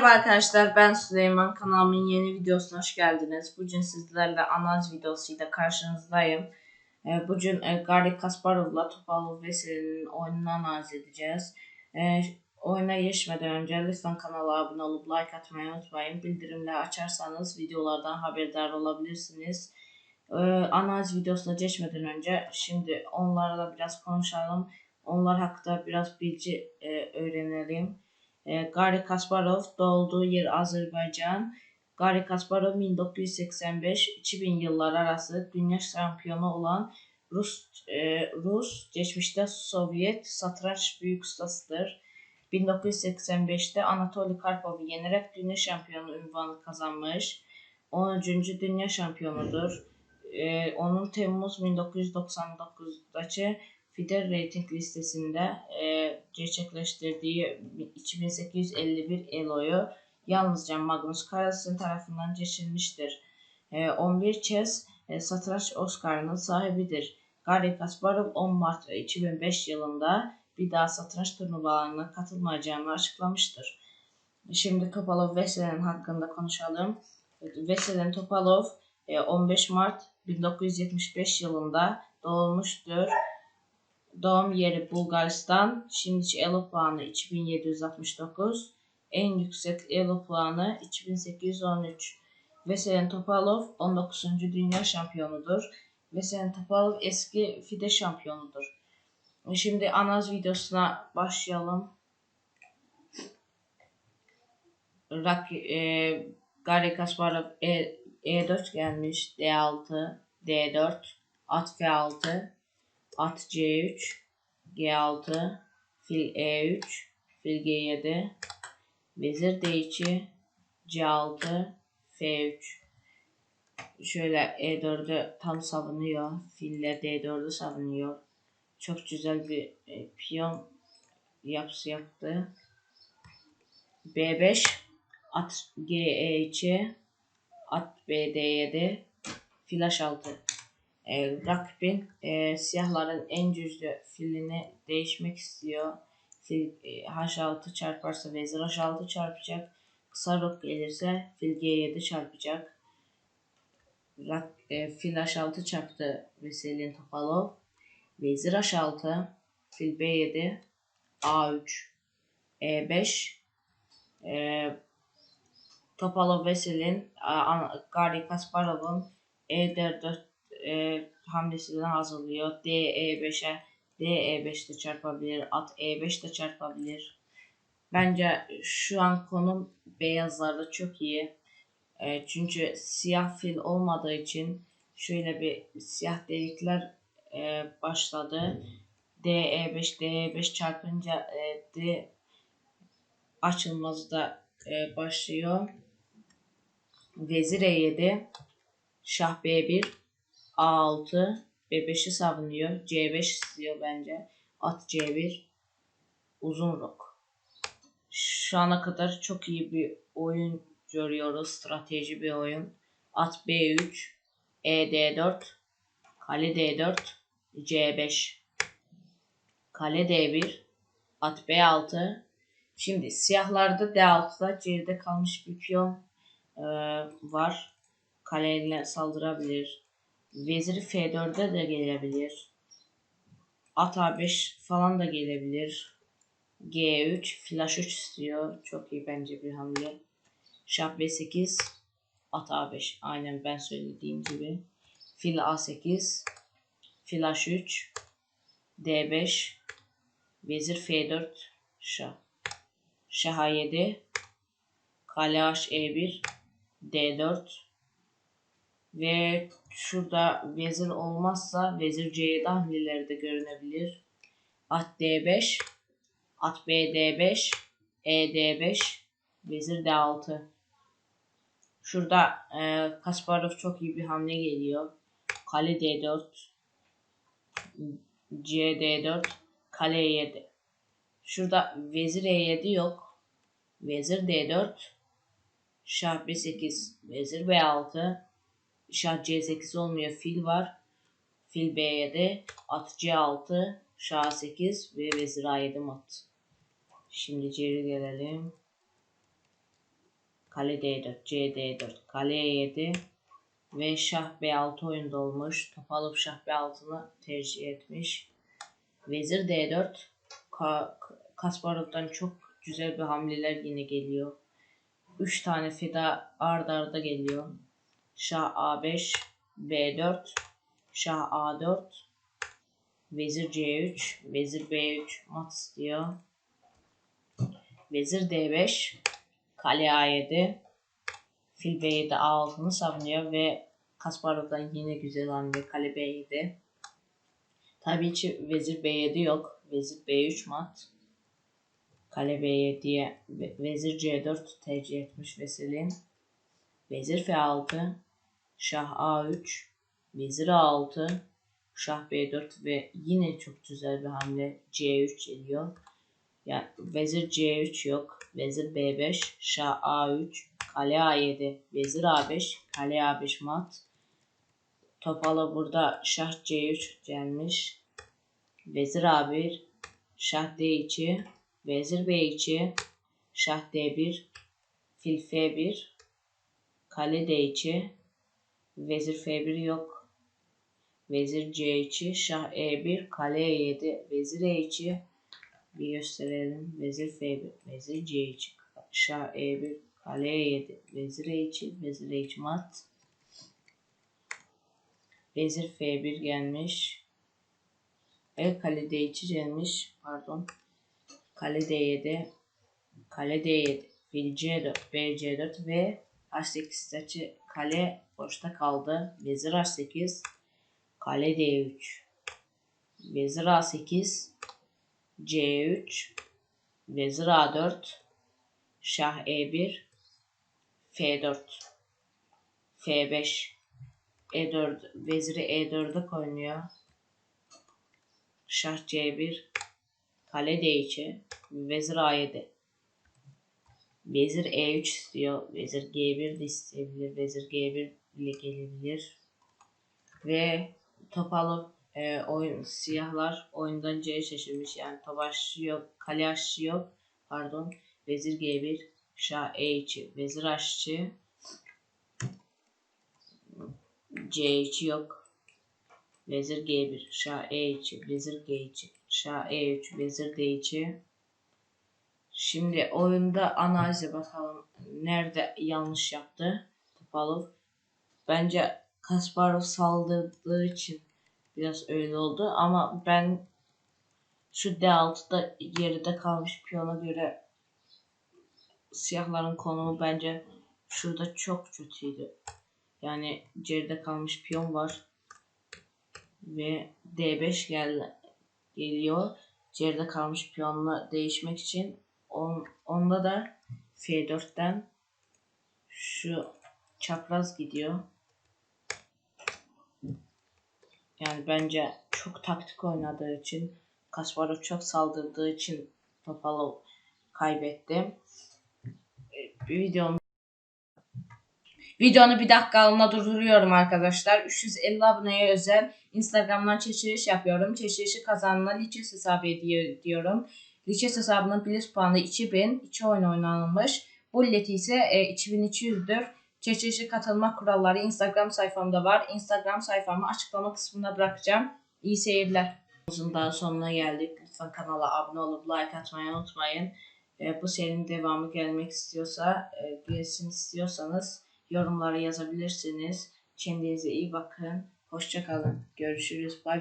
Merhaba arkadaşlar ben Süleyman kanalımın yeni videosuna hoş geldiniz. Bugün sizlerle analiz videosuyla karşınızdayım. Ee, bugün e, Garry Kasparov'la Topalov Veseli'nin oyununu analiz edeceğiz. Ee, oyuna geçmeden önce lütfen kanala abone olup like atmayı unutmayın. Bildirimleri açarsanız videolardan haberdar olabilirsiniz. Ee, analiz videosuna geçmeden önce şimdi onlarla biraz konuşalım. Onlar hakkında biraz bilgi e, öğrenelim. E, Garry Kasparov doğduğu yer Azerbaycan. Garry Kasparov 1985-2000 yıllar arası dünya şampiyonu olan Rus e, Rus geçmişte Sovyet satranç büyük ustasıdır. 1985'te Anatoly Karpov'u yenerek dünya şampiyonu unvanı kazanmış. 10. dünya şampiyonudur. Ee, onun Temmuz 1999'daki FIDE rating listesinde e, gerçekleştirdiği 2851 eloyu yalnızca Magnus Carlsen tarafından geçilmiştir. E, 11 kez e, satranç Oscar'ının sahibidir. Garry Kasparov 10 Mart 2005 yılında bir daha satranç turnuvalarına katılmayacağını açıklamıştır. Şimdi Topalov Veselin hakkında konuşalım. Veselin Topalov 15 Mart 1975 yılında doğmuştur. Doğum yeri Bulgaristan. Şimdiki ELO puanı 2769. En yüksek ELO puanı 2813. Veselen Topalov 19. Dünya şampiyonudur. Veselen Topalov eski FIDE şampiyonudur. Şimdi analiz videosuna başlayalım. Rak, e, Garry Kasparov e, E4 gelmiş. D6, D4, at F6, at C3, G6, fil E3, fil G7, vezir D2, C6, F3. Şöyle E4'ü tam savunuyor. Filler D4'ü savunuyor. Çok güzel bir e, piyon yapısı yaptı. B5 at G2 at B D7 fil H6 e, rakibin e, siyahların en cüzlü filini değişmek istiyor. Fil e, H6 çarparsa vezir H6 çarpacak. Kısa rok gelirse fil G7 çarpacak. Rak, e, fil H6 çarptı Veselin Topalov. Vezir H6 fil B7 A3 E5 e, Topalov Veselin Garry Kasparov'un E4 e, hamlesini hazırlıyor. D E5'e D E5 de çarpabilir. At E5 de çarpabilir. Bence şu an konum beyazlarda çok iyi. E, çünkü siyah fil olmadığı için şöyle bir siyah delikler e, başladı. D E5 D E5 çarpınca e, D açılması da e, başlıyor. Vezir E7 Şah B1 A6 B5'i savunuyor. C5 istiyor bence. At C1 uzun rok. Şu ana kadar çok iyi bir oyun görüyoruz. Strateji bir oyun. At B3 E D4 Kale D4 C5 Kale D1 At B6 Şimdi siyahlarda D6'da geride kalmış bir piyon e, var. Kaleyle saldırabilir. Veziri F4'e de gelebilir. At A5 falan da gelebilir. G3 flash 3 istiyor. Çok iyi bence bir hamle. Şah B8 at A5. Aynen ben söylediğim gibi. Fil A8 flash 3 D5 Vezir F4 Şah. Şah A7 Kale H E1 D4 ve şurada vezir olmazsa vezir C7 hamleleri de görünebilir. At D5, at B D5, E D5, vezir D6. Şurada e, Kasparov çok iyi bir hamle geliyor. Kale D4, C D4, kale E7. Şurada vezir E7 yok. Vezir D4, şah B8, vezir B6, Şah C8 olmuyor. Fil var. Fil B7. At C6. Şah 8 ve vezir A7 mat. Şimdi geri gelelim. Kale D4, C D4, kale E7 ve şah B6 oyunda olmuş. Top alıp şah B6'ını tercih etmiş. Vezir D4. Ka Kasparov'dan çok güzel bir hamleler yine geliyor. 3 tane feda ard arda geliyor. Şah A5, B4, Şah A4, Vezir C3, Vezir B3 mat istiyor. Vezir D5, Kale A7, Fil B7 A6'ını savunuyor ve Kasparov'dan yine güzel hamle Kale B7. Tabii ki Vezir B7 yok. Vezir B3 mat. Kale B7'ye ve- Vezir C4 tercih etmiş Veselin. Vezir F6, Şah A3, Vezir A6, Şah B4 ve yine çok güzel bir hamle C3 geliyor. Yani Vezir C3 yok. Vezir B5, Şah A3, Kale A7, Vezir A5, Kale A5 mat. Topalı burada Şah C3 gelmiş. Vezir A1, Şah D2, Vezir B2, Şah D1, Fil F1, Kale D2, Vezir F1 yok. Vezir C2, Şah E1, Kale E7, Vezir E2. Bir gösterelim. Vezir F1, Vezir C2, Şah E1, Kale E7, Vezir E2, Vezir E2 mat. Vezir F1 gelmiş. E kale D2 gelmiş. Pardon. Kale D7, Kale D7, Fil C4, B C4 ve H8 saçı kale boşta kaldı. Vezir H8, Kale D3, Vezir A8, C3, Vezir A4, Şah E1, F4, F5, E4, Veziri E4'e koyuyor. Şah C1, Kale D2, Vezir A7. Vezir E3 istiyor. Vezir G1 de isteyebilir. Vezir G1 ile gelebilir. Ve top alıp e, oyun siyahlar oyundan C'ye şaşırmış. Yani top aşçı yok. Kale aşçı yok. Pardon. Vezir G1. Şah E2. Vezir aşçı. C2 yok. Vezir G1. Şah E2. Vezir G2. Şah E3. Vezir D2. Şimdi oyunda analize bakalım. Nerede yanlış yaptı Topalov. Bence Kasparov saldırdığı için biraz öyle oldu. Ama ben şu D6'da geride kalmış piyona göre siyahların konumu bence şurada çok kötüydü. Yani geride kalmış piyon var. Ve D5 gel geliyor. Geride kalmış piyonla değişmek için on, onda da F4'ten şu çapraz gidiyor. Yani bence çok taktik oynadığı için Kasparov çok saldırdığı için Topalov kaybetti. E, Bir videom Videonu bir dakikalığına durduruyorum arkadaşlar. 350 aboneye özel Instagram'dan çekiliş yapıyorum. Çekilişi kazanana liçes hesabı hediye Liçes hesabının plus puanı 2000. 2 oyun oynanılmış. Bu leti ise e, 2200'dür. Çekilişe katılma kuralları Instagram sayfamda var. Instagram sayfamı açıklama kısmına bırakacağım. İyi seyirler. Daha sonuna geldik. Lütfen kanala abone olup like atmayı unutmayın. E, bu serinin devamı gelmek istiyorsa, e, gelsin istiyorsanız yorumlara yazabilirsiniz. Kendinize iyi bakın. Hoşçakalın. Görüşürüz. Bay bay.